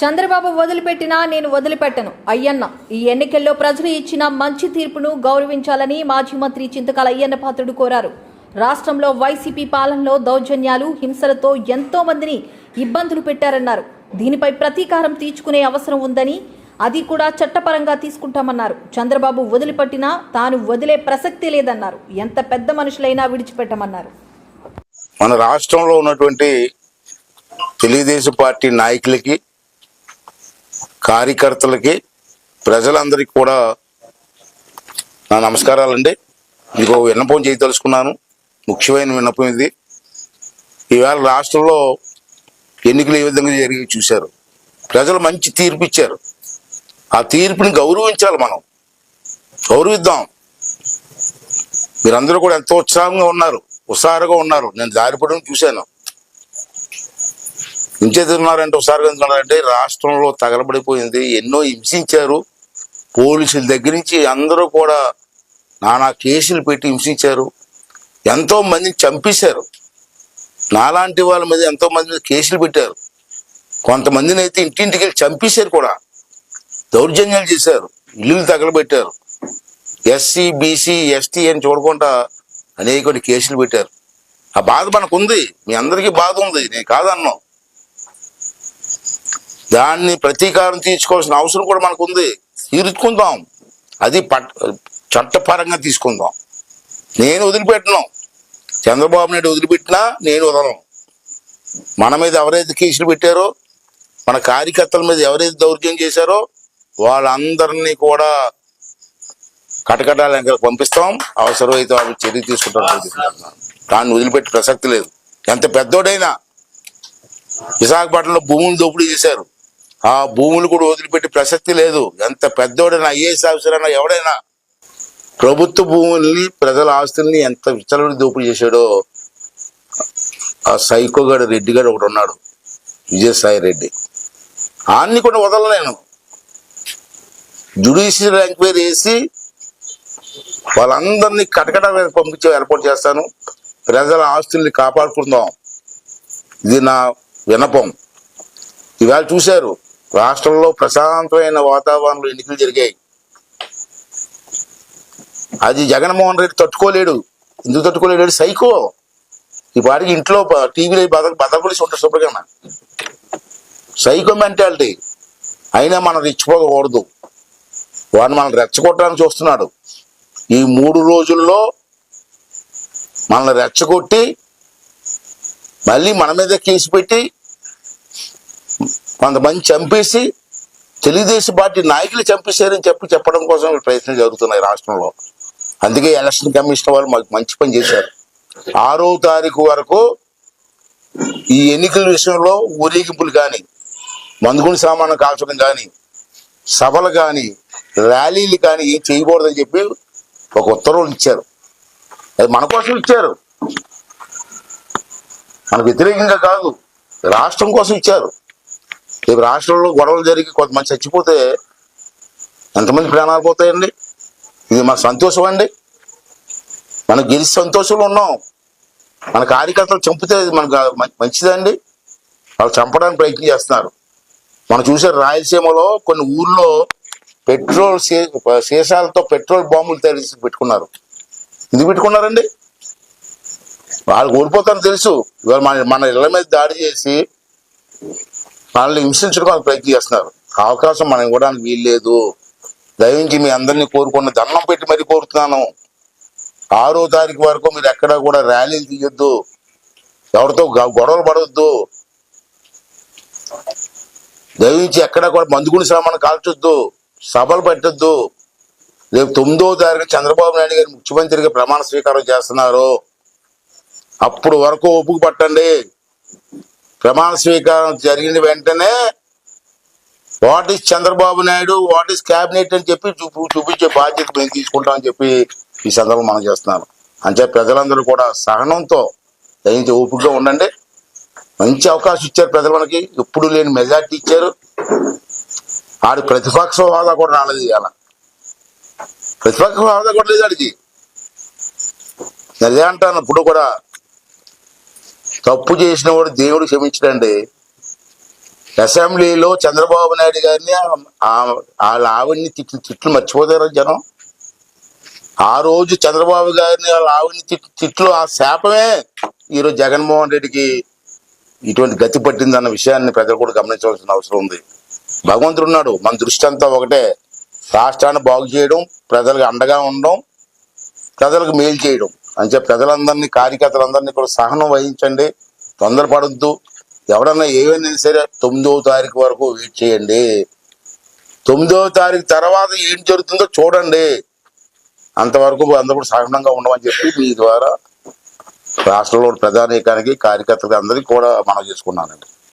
చంద్రబాబు వదిలిపెట్టినా నేను వదిలిపెట్టను. అయ్యన్న ఈ ఎన్నికల్లో ప్రజలు ఇచ్చిన మంచి తీర్పును గౌరవించాలని మాజీ మంత్రి చింతకాల అయ్యన్న పాత్రుడు కోరారు. రాష్ట్రంలో వైసీపీ పాలనలో దౌర్జన్యాలు హింసలతో ఎంతో మందిని ఇబ్బందులు పెట్టారన్నారు. దీనిపై ప్రతీకారం తీర్చుకునే అవసరం ఉందని అది కూడా చట్టపరంగా తీసుకుంటామన్నారు. చంద్రబాబు వదిలిపెట్టినా తాను వదిలే ప్రసక్తి లేదన్నారు. ఎంత పెద్ద మనుషులైనా విడిచిపెట్టమన్నారు. మన రాష్ట్రంలో ఉన్నటువంటి తెలుగుదేశం పార్టీ నాయకులకి కార్యకర్తలకి ప్రజలందరికీ కూడా నా నమస్కారాలండి. మీకు విన్నపం చేయదలుచుకున్నాను. ముఖ్యమైన విన్నపం ఇది. ఈవేళ రాష్ట్రంలో ఎన్నికలు ఏ విధంగా జరిగి చూశారు. ప్రజలు మంచి తీర్పు ఇచ్చారు. ఆ తీర్పుని గౌరవించాలి మనం. గౌరవిద్దాం. మీరందరూ కూడా ఎంతో ఉత్సాహంగా ఉన్నారు. ఉత్సాహంగా ఉన్నారు. నేను దారిపడడం చూశాను. ఇంకేతున్నారంటే ఒకసారి ఉన్నారంటే రాష్ట్రంలో తగలబడిపోయింది. ఎన్నో హింసించారు. పోలీసుల దగ్గర నుంచి అందరూ కూడా నానా కేసులు పెట్టి హింసించారు. ఎంతో మందిని చంపేశారు. నాలాంటి వాళ్ళ మీద ఎంతో మంది మీద కేసులు పెట్టారు. కొంతమందిని అయితే ఇంటింటికి వెళ్ళి చంపేశారు కూడా. దౌర్జన్యాలు చేశారు. ఇల్లులు తగలబెట్టారు. ఎస్సీ బీసీ ఎస్టీ అని చూడకుండా అనేక కేసులు పెట్టారు. ఆ బాధ మనకు ఉంది మీ అందరికీ బాధ ఉంది. నేను కాదన్నాం. దాన్ని ప్రతీకారం తీర్చుకోవాల్సిన అవసరం కూడా మనకు ఉంది తీర్చుకుందాం. అది పట్ చట్టపరంగా తీసుకుందాం. నేను వదిలిపెట్టను. చంద్రబాబు నాయుడు వదిలిపెట్టినా నేను వదలను. మన మీద ఎవరైతే కేసులు పెట్టారో మన కార్యకర్తల మీద ఎవరైతే దౌర్జన్యం చేశారో వాళ్ళందరినీ కూడా కటకటాల పంపిస్తాం. అవసరమైతే వాళ్ళు చర్య తీసుకుంటాం దాన్ని వదిలిపెట్టే ప్రసక్తి లేదు. ఎంత పెద్దోడైనా విశాఖపట్నంలో భూములు దోపిడీ చేశారు. ఆ భూములు కూడా వదిలిపెట్టి ప్రసక్తి లేదు. ఎంత పెద్దోడైనా ఐఏఎస్ ఆఫీసర్ అయినా ఎవడైనా ప్రభుత్వ భూముల్ని ప్రజల ఆస్తుల్ని ఎంత విచ్చలవిడి దోపిడీ చేశాడో ఆ సైకోగాడు రెడ్డి గారు ఒకడు ఉన్నాడు విజయసాయి రెడ్డి. ఆన్ని కూడా వదలలేను జుడిషియల్ ఎంక్వైరీ వేసి వాళ్ళందరినీ కటకట పంపించి ఏర్పాటు చేస్తాను. ప్రజల ఆస్తుల్ని కాపాడుకుందాం. ఇది నా వినపం ఇవాళ చూశారు. రాష్ట్రంలో ప్రశాంతమైన వాతావరణంలో ఎన్నికలు జరిగాయి. అది జగన్మోహన్ రెడ్డి తట్టుకోలేడు. ఎందుకు తట్టుకోలేడు సైకో. ఈ పాటికి ఇంట్లో టీవీలో బద బదలకొలిసి ఉంటారు శుభ్రంగా సైకో మెంటాలిటీ. అయినా మనం రెచ్చిపోకూడదు. వాడు మనం రెచ్చగొట్టడానికి చూస్తున్నాడు. ఈ మూడు రోజుల్లో మనల్ని రెచ్చగొట్టి మళ్ళీ మన మీద కేసు పెట్టి కొంతమంది చంపేసి తెలుగుదేశం పార్టీ నాయకులు చంపేశారని చెప్పి చెప్పడం కోసం ప్రయత్నం జరుగుతున్నాయి రాష్ట్రంలో. అందుకే ఎలక్షన్ కమిషన్ వాళ్ళు మాకు మంచి పని చేశారు. ఆరో తారీఖు వరకు ఈ ఎన్నికల విషయంలో ఊరేగింపులు కానీ మందుగుని సామాను కాల్చడం కానీ సభలు కానీ ర్యాలీలు కానీ ఏం చేయకూడదని చెప్పి ఒక ఉత్తర్వులు ఇచ్చారు. అది మన కోసం ఇచ్చారు. మనకు వ్యతిరేకంగా కాదు రాష్ట్రం కోసం ఇచ్చారు. రేపు రాష్ట్రంలో గొడవలు జరిగి కొంతమంది చచ్చిపోతే ఎంతమంది ప్రాణాలు పోతాయండి? ఇది మన సంతోషం అండి. మనం గెలిచి సంతోషంలో ఉన్నాం. మన కార్యకర్తలు చంపితే ఇది మనకు మంచిదండి. వాళ్ళు చంపడానికి ప్రయత్నం చేస్తున్నారు. మనం చూసే రాయలసీమలో కొన్ని ఊర్లో పెట్రోల్ సీ- సీసాలతో పెట్రోల్ బాంబులు తయారు చేసి పెట్టుకున్నారు. ఎందుకు పెట్టుకున్నారండి? వాళ్ళు ఓడిపోతారని తెలుసు. ఇవాళ మన మన ఇళ్ళ మీద దాడి చేసి మనల్ని హింసించడానికి ప్రయత్నం చేస్తున్నారు. అవకాశం మనం ఇవ్వడానికి వీల్లేదు. దయించి మీ అందరినీ కోరుకున్న దండం పెట్టి మరీ కోరుతున్నాను. ఆరో తారీఖు వరకు మీరు ఎక్కడా కూడా ర్యాలీలు తీయొద్దు. ఎవరితో గొడవలు పడవద్దు దయించి ఎక్కడా కూడా మందుగుని సామాను కాల్చొద్దు. సభలు పెట్టొద్దు. రేపు తొమ్మిదో తారీఖు చంద్రబాబు నాయుడు గారు ముఖ్యమంత్రిగా ప్రమాణ స్వీకారం చేస్తున్నారు. అప్పుడు వరకు ఒప్పుకు పట్టండి. ప్రమాణ స్వీకారం జరిగిన వెంటనే what is Chandrababu Naidu? What is cabinet? అని చెప్పి చూపు చూపించే బాధ్యత మేము తీసుకుంటామని చెప్పి ఈ సందర్భం మనం చేస్తున్నాను. అంటే ప్రజలందరూ కూడా సహనంతో దయించి ఓపికగా ఉండండి. మంచి అవకాశం ఇచ్చారు ప్రజలు మనకి. ఎప్పుడు లేని మెజార్టీ ఇచ్చారు. ఆడి ప్రతిపక్ష హోదా కూడా రాలేదు ఇవాళ. ప్రతిపక్ష హోదా కూడా లేదు ఆడికి. అదే అంటాను ఇప్పుడు కూడా తప్పు చేసిన వాడు దేవుడు క్షమించడండి. అసెంబ్లీలో చంద్రబాబు నాయుడు గారిని ఆ- వాళ్ళ ఆవిడ్ని తిట్లు తిట్లు మర్చిపోతారు జనం? ఆ రోజు చంద్రబాబు గారిని వాళ్ళ ఆవిడ్ని తిట్లు తిట్లు ఆ శాపమే ఈరోజు జగన్మోహన్ రెడ్డికి ఇటువంటి గతి పట్టిందన్న విషయాన్ని ప్రజలు కూడా గమనించవలసిన అవసరం ఉంది. భగవంతుడు ఉన్నాడు. మన దృష్టి అంతా ఒకటే. రాష్ట్రాన్ని బాగు చేయడం ప్రజలకు అండగా ఉండడం ప్రజలకు మేలు చేయడం అంటే ప్రజలందరినీ కార్యకర్తలందరినీ కూడా సహనం వహించండి తొందరపడద్దు ఎవడన్నా ఏమైనా సరే తొమ్మిదవ తారీఖు వరకు వెయిట్ చేయండి. తొమ్మిదవ తారీఖు తర్వాత ఏం జరుగుతుందో చూడండి. అంతవరకు అందరూ కూడా సహనంగా ఉండమని చెప్పి మీ ద్వారా రాష్ట్రంలో ప్రధానికానికి కార్యకర్తలకు అందరికీ కూడా మనం చేసుకున్నానండి.